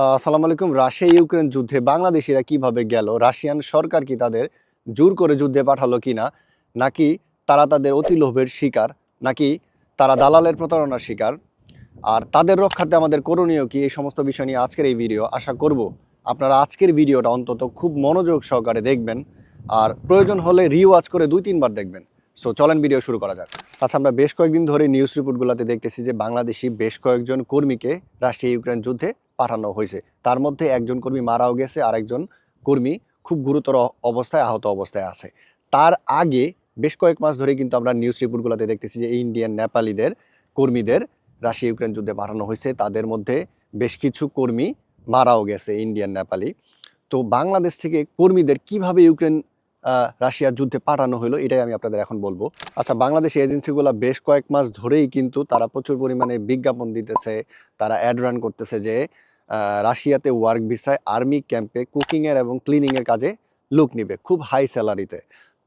আসসালামু আলাইকুম। Russia, Ukraine যুদ্ধে বাংলাদেশিরা কীভাবে গেল? রাশিয়ান সরকার কি তাদের জোর করে যুদ্ধে পাঠালো কি না নাকি তারা তাদের অতি লোভের শিকার? নাকি তারা দালালের প্রতারণার শিকার? আর তাদের রক্ষার্থে আমাদের করণীয় কি? এই সমস্ত বিষয় নিয়ে আজকের এই ভিডিও আশা করব আপনারা আজকের ভিডিওটা অন্তত খুব মনোযোগ সহকারে দেখবেন। আর প্রয়োজন হলে রিওয়াজ করে দুই, তিনবার দেখবেন। সো চলেন ভিডিও শুরু করা যাক। আচ্ছা আমরা বেশ কয়েকদিন ধরে নিউজ রিপোর্টগুলোতে দেখতেছি যে বাংলাদেশি বেশ কয়েকজন কর্মীকে রাশিয়া, ইউক্রেন যুদ্ধে পাঠানো হয়েছে। তার মধ্যে একজন কর্মী মারাও গেছে আর একজন কর্মী খুব গুরুতর অবস্থায় আহত অবস্থায় আছে। তার আগে বেশ কয়েক মাস ধরে কিন্তু আমরা নিউজ রিপোর্টগুলোতে দেখতেছি যে ইন্ডিয়ান নেপালিদের কর্মীদের রাশিয়া ইউক্রেন যুদ্ধে পাঠানো হয়েছে। তাদের মধ্যে বেশ কিছু কর্মী মারাও গেছে ইন্ডিয়ান নেপালি তো বাংলাদেশ থেকে কর্মীদের কীভাবে ইউক্রেন রাশিয়ার যুদ্ধে পাঠানো হলো, এটাই আমি আপনাদের এখন বলব। আচ্ছা বাংলাদেশ এজেন্সিগুলো বেশ কয়েক মাস ধরেই কিন্তু তারা প্রচুর পরিমাণে বিজ্ঞাপন দিতেছে, তারা অ্যাড রান করতেছে যে রাশিয়াতে ওয়ার্ক ভিসায় আর্মি ক্যাম্পে কুকিংয়ের এবং ক্লিনিংয়ের কাজে লোক নিবে, খুব হাই স্যালারিতে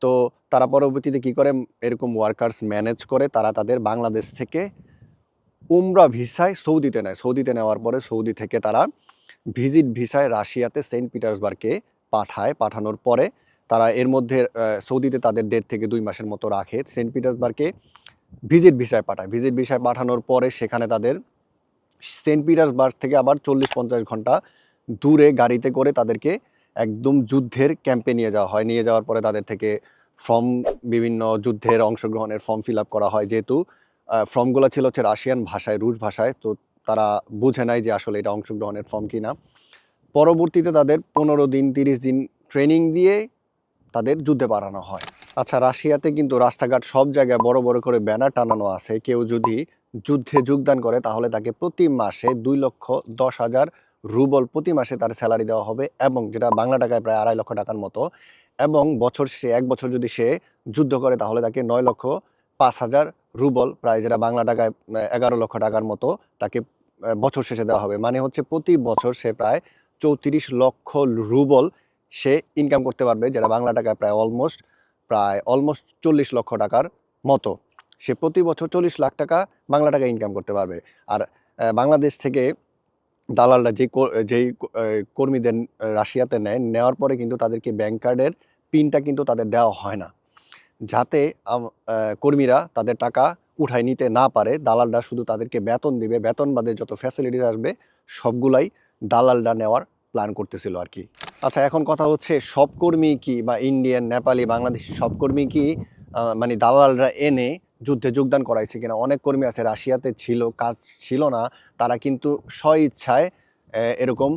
তো। তারা পরবর্তীতে কি করে? এরকম ওয়ার্কার্স ম্যানেজ করে তারা তাদের বাংলাদেশ থেকে উমরা ভিসায় সৌদিতে নেয়। সৌদিতে নেওয়ার পরে সৌদি থেকে তারা ভিজিট ভিসায় রাশিয়াতে সেন্ট পিটার্সবার্গে পাঠায়। পাঠানোর পরে তারা এর মধ্যে সৌদিতে তাদের দেড় থেকে দুই মাসের মতো রাখে। সেন্ট পিটার্সবার্গে ভিজিট ভিসায় পাঠায়। ভিজিট ভিসায় পাঠানোর পরে সেখানে তাদের সেন্ট পিটার্সবার্গ থেকে আবার চল্লিশ পঞ্চাশ ঘণ্টা দূরে গাড়িতে করে তাদেরকে একদম যুদ্ধের ক্যাম্পে নিয়ে যাওয়া হয়। নিয়ে যাওয়ার পরে তাদের থেকে ফর্ম, বিভিন্ন যুদ্ধের অংশগ্রহণের ফর্ম ফিল আপ করা হয়। যেহেতু ফর্মগুলো ছিল হচ্ছে রাশিয়ান ভাষায়, রুশ ভাষায়, তো তারা বুঝে নাই যে আসলে এটা অংশগ্রহণের ফর্ম কিনা। পরবর্তীতে তাদের পনেরো দিন, তিরিশ দিন ট্রেনিং দিয়ে তাদের যুদ্ধে পাঠানো হয়। আচ্ছা রাশিয়াতে কিন্তু রাস্তাঘাট সব জায়গায় বড় বড় করে ব্যানার টানানো আছে। কেউ যদি যুদ্ধে যোগদান করে, তাহলে তাকে প্রতি মাসে দুই লক্ষ দশ হাজার রুবল প্রতি মাসে তার স্যালারি দেওয়া হবে এবং যেটা বাংলা টাকায় প্রায় আড়াই লক্ষ টাকার মতো এবং বছর শেষে, এক বছর যদি সে যুদ্ধ করে, তাহলে তাকে নয় লক্ষ পাঁচ হাজার রুবল প্রায় যেটা বাংলা টাকায় এগারো লক্ষ টাকার মতো তাকে বছর শেষে দেওয়া হবে। মানে হচ্ছে প্রতি বছর সে প্রায় চৌত্রিশ লক্ষ রুবল সে ইনকাম করতে পারবে, যেটা বাংলা টাকায় প্রায় অলমোস্ট প্রায় অলমোস্ট চল্লিশ লক্ষ টাকার মতো। সে প্রতি বছর চল্লিশ লাখ টাকা বাংলা টাকা ইনকাম করতে পারবে। আর বাংলাদেশ থেকে দালালরা যেই যেই কর্মীদের রাশিয়াতে নেয়, নেওয়ার পরে কিন্তু তাদেরকে ব্যাংক কার্ডের পিনটা কিন্তু তাদের দেওয়া হয় না। যাতে কর্মীরা তাদের টাকা উঠায় নিতে না পারে, দালালরা শুধু তাদেরকে বেতন দিবে, বেতন বাদে যত ফ্যাসিলিটি আসবে, সবগুলাই দালালরা নেওয়ার প্ল্যান করতেছিল আর কি। আচ্ছা এখন কথা হচ্ছে সব কর্মী কি বা ইন্ডিয়ান নেপালি বাংলাদেশি সব কর্মী কি মানে দালালরা এনে যুদ্ধে যোগদান করাইছে কিনা, অনেক কর্মী আছে, রাশিয়াতে ছিল, কাজ ছিল না, তারা কিন্তু স্ব ইচ্ছায় এরকম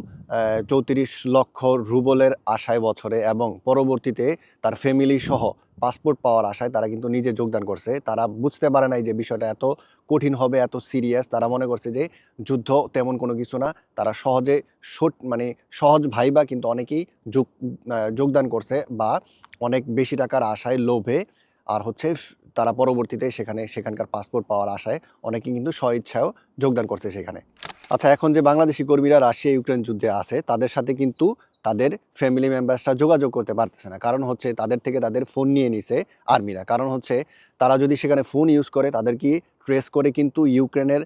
চৌত্রিশ লক্ষ রুবলের আশায় বছরে এবং পরবর্তীতে তার ফ্যামিলি সহ পাসপোর্ট পাওয়ার আশায় তারা কিন্তু নিজে যোগদান করছে। তারা বুঝতে পারে নাই যে বিষয়টা এত কঠিন হবে, এত সিরিয়াস তারা মনে করছে যে যুদ্ধ তেমন কোনো কিছু না, তারা সহজে মানে সহজ ভাইবা কিন্তু অনেকেই যোগ যোগদান করছে বা অনেক বেশি টাকার আশায় লোভে, আর হচ্ছে তারা পরবর্তীতে সেখানে সেখানকার পাসপোর্ট পাওয়ার আশায় অনেকেই কিন্তু স্বইচ্ছায়ও যোগদান করছে সেখানে। আচ্ছা এখন যে বাংলাদেশি কর্মীরা রাশিয়া ইউক্রেন যুদ্ধে আছে, তাদের সাথে কিন্তু তাদের ফ্যামিলি মেম্বার্সরা যোগাযোগ করতে পারতেছে না। কারণ হচ্ছে তাদের থেকে তাদের ফোন নিয়ে নিছে আর্মিরা কারণ হচ্ছে তারা যদি সেখানে ফোন ইউজ করে, তাদের কি ট্রেস করে কিন্তু ইউক্রেনের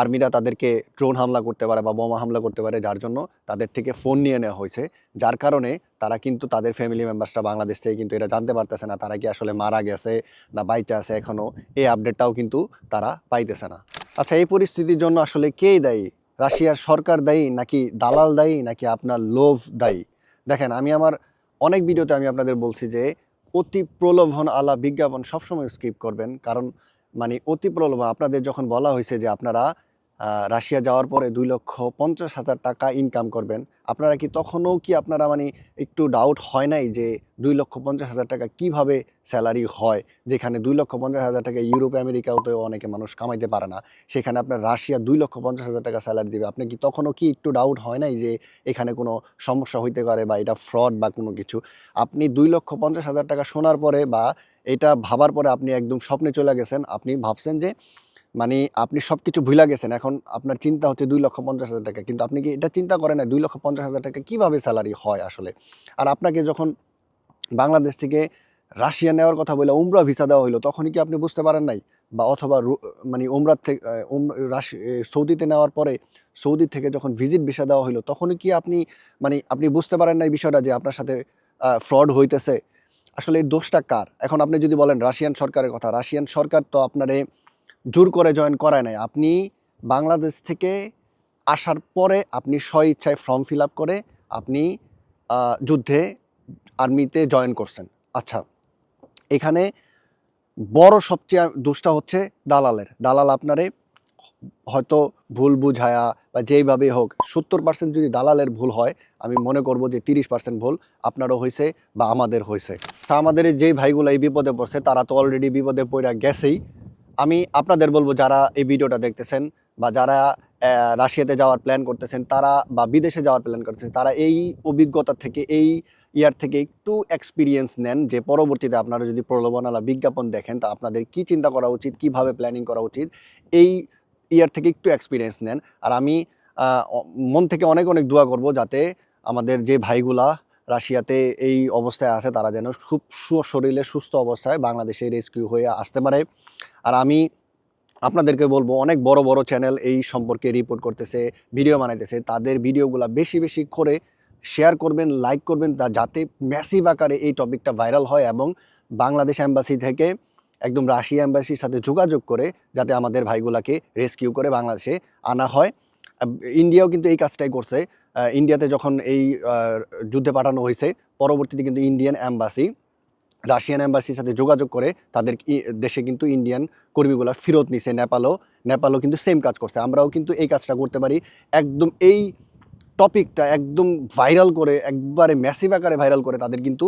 আর্মিরা তাদেরকে ড্রোন হামলা করতে পারে বা বোমা হামলা করতে পারে, যার জন্য তাদের থেকে ফোন নিয়ে নেওয়া হয়েছে। যার কারণে তারা কিন্তু তাদের ফ্যামিলি মেম্বার্সরা বাংলাদেশ থেকে কিন্তু এটা জানতে পারতেছে না, তারা কি আসলে মারা গেছে না বাইচা আছে এখনও এই আপডেটটাও কিন্তু তারা পাইতেছে না। আচ্ছা এই পরিস্থিতির জন্য আসলে কে দায়ী? রাশিয়ার সরকার দায়ী নাকি দালাল দায়ী নাকি আপনার লোভ দায়ী? দেখেন, আমি আমার অনেক ভিডিওতে আমি আপনাদের বলছি যে অতি প্রলোভন আলা বিজ্ঞাপন সবসময় স্কিপ করবেন, কারণ মানে অতি প্রলোভন আপনাদের যখন বলা হয়েছে যে আপনারা রাশিয়া যাওয়ার পরে দুই লক্ষ পঞ্চাশ হাজার টাকা ইনকাম করবেন, আপনারা কি তখনও কি আপনারা মানে একটু ডাউট হয় নাই যে দুই লক্ষ পঞ্চাশ হাজার টাকা কীভাবে স্যালারি হয়? যেখানে দুই লক্ষ পঞ্চাশ হাজার টাকা ইউরোপ, আমেরিকাতেও অনেকে মানুষ কামাইতে পারে না। সেখানে আপনার রাশিয়া দুই লক্ষ পঞ্চাশ হাজার টাকা স্যালারি দিবে। আপনি কি তখনও কি একটু ডাউট হয় নাই যে এখানে কোনো সমস্যা হইতে পারে বা এটা ফ্রড বা কোনো কিছু? আপনি দুই লক্ষ পঞ্চাশ হাজার টাকা শোনার পরে বা এটা ভাবার পরে আপনি একদম স্বপ্নে চলে গেছেন, আপনি ভাবছেন যে মানে আপনি সব কিছু ভুলা গেছেন, এখন আপনার চিন্তা হচ্ছে দুই লক্ষ পঞ্চাশ হাজার টাকা, কিন্তু আপনি কি এটা চিন্তা করেন না দুই লক্ষ পঞ্চাশ হাজার টাকা কীভাবে স্যালারি হয় আসলে? আর আপনাকে যখন বাংলাদেশ থেকে রাশিয়া নেওয়ার কথা বলে উমরা ভিসা দেওয়া হলো তখনই কি আপনি বুঝতে পারেন নাই? বা অথবা মানে উমরার থেকে সৌদিতে নেওয়ার পরে সৌদি থেকে যখন ভিজিট ভিসা দেওয়া হলো তখনই কি আপনি মানে আপনি বুঝতে পারেন নাই বিষয়টা যে আপনার সাথে ফ্রড হইতেছে? আসলে এই দোষটা কার? এখন আপনি যদি বলেন রাশিয়ান সরকারের কথা, রাশিয়ান সরকার তো আপনারে জোর করে জয়েন করায় নাই। আপনি বাংলাদেশ থেকে আসার পরে আপনি স্ব ইচ্ছায় ফর্ম ফিল আপ করে আপনি যুদ্ধে আর্মিতে জয়েন করছেন। আচ্ছা এখানে বড় সবচেয়ে দোষটা হচ্ছে দালালের। দালাল আপনারে হয়তো ভুল বুঝায়া বা যেইভাবে হোক, সত্তর পার্সেন্ট যদি দালালের ভুল হয়, আমি মনে করব যে তিরিশ পার্সেন্ট ভুল আপনারও হয়েছে বা আমাদের হয়েছে তা আমাদের যেই ভাইগুলো এই বিপদে পড়ছে, তারা তো অলরেডি বিপদে পড়ে গেছেই। আমি আপনাদের বলব, যারা এই ভিডিওটা দেখতেছেন বা যারা রাশিয়াতে যাওয়ার প্ল্যান করতেছেন, তারা বা বিদেশে যাওয়ার প্ল্যান করতেছেন, তারা এই অভিজ্ঞতা থেকে, এই ইয়ার থেকে একটু এক্সপিরিয়েন্স নেন যে পরবর্তীতে আপনারা যদি প্রলোভনালা বিজ্ঞাপন দেখেন, তা আপনাদের কি চিন্তা করা উচিত, কীভাবে প্ল্যানিং করা উচিত, এই ইয়ার থেকে একটু এক্সপিরিয়েন্স নেন। আর আমি মন থেকে অনেক অনেক দোয়া করব যাতে আমাদের যে ভাইগুলা রাশিয়াতে এই অবস্থায় আছে, তারা যেন খুব শরীরে সুস্থ অবস্থায় বাংলাদেশে রেস্কিউ হয়ে আসতে পারে। আর আমি আপনাদেরকে বলব, অনেক বড় বড় চ্যানেল এই সম্পর্কে রিপোর্ট করতেছে ভিডিও বানাইতেছে। তাদের ভিডিওগুলো বেশি বেশি করে শেয়ার করবেন লাইক করবেন, তা যাতে ম্যাসিভ আকারে এই টপিকটা ভাইরাল হয় এবং বাংলাদেশ অ্যাম্বাসি থেকে একদম রাশিয়া অ্যাম্বাসির সাথে যোগাযোগ করে যাতে আমাদের ভাইগুলাকে রেস্কিউ করে বাংলাদেশে আনা হয়। ইন্ডিয়াও কিন্তু এই কাজটাই করছে। ইন্ডিয়াতে যখন এই যুদ্ধে পাঠানো হয়েছে, পরবর্তীতে কিন্তু ইন্ডিয়ান অ্যাম্বাসি রাশিয়ান অ্যাম্বাসির সাথে যোগাযোগ করে তাদের দেশে কিন্তু ইন্ডিয়ান কর্মীগুলো ফেরত নিছে। নেপালও নেপালও কিন্তু সেম কাজ করছে। আমরাও কিন্তু এই কাজটা করতে পারি। একদম এই টপিকটা একদম ভাইরাল করে, একবারে ম্যাসিভ আকারে ভাইরাল করে তাদের কিন্তু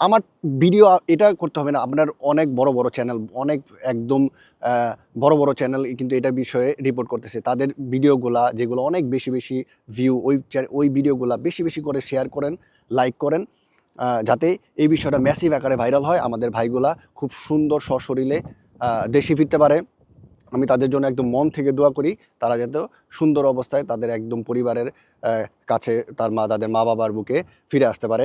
আমার ভিডিও এটা করতে হবে না। আপনার অনেক বড় বড় চ্যানেল অনেক একদম বড় বড় চ্যানেল কিন্তু এটার বিষয়ে রিপোর্ট করতেছে। তাদের ভিডিওগুলা যেগুলো অনেক বেশি বেশি ভিউ ওই ওই ভিডিওগুলা বেশি বেশি করে শেয়ার করেন লাইক করেন যাতে এই বিষয়টা ম্যাসিভ আকারে ভাইরাল হয়। আমাদের ভাইগুলা খুব সুন্দর সশরীরে দেশে ফিরতে পারে। আমি তাদের জন্য একদম মন থেকে দোয়া করি। তারা যাতে সুন্দর অবস্থায় তাদের একদম পরিবারের কাছে তার মা, তাদের মা বাবার বুকে ফিরে আসতে পারে।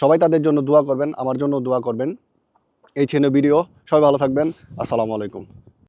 সবাই তাদের জন্য দোয়া করবেন, আমার জন্য দোয়া করবেন। এই ছিল ভিডিও, সবাই ভালো থাকবেন। আসসালামু আলাইকুম।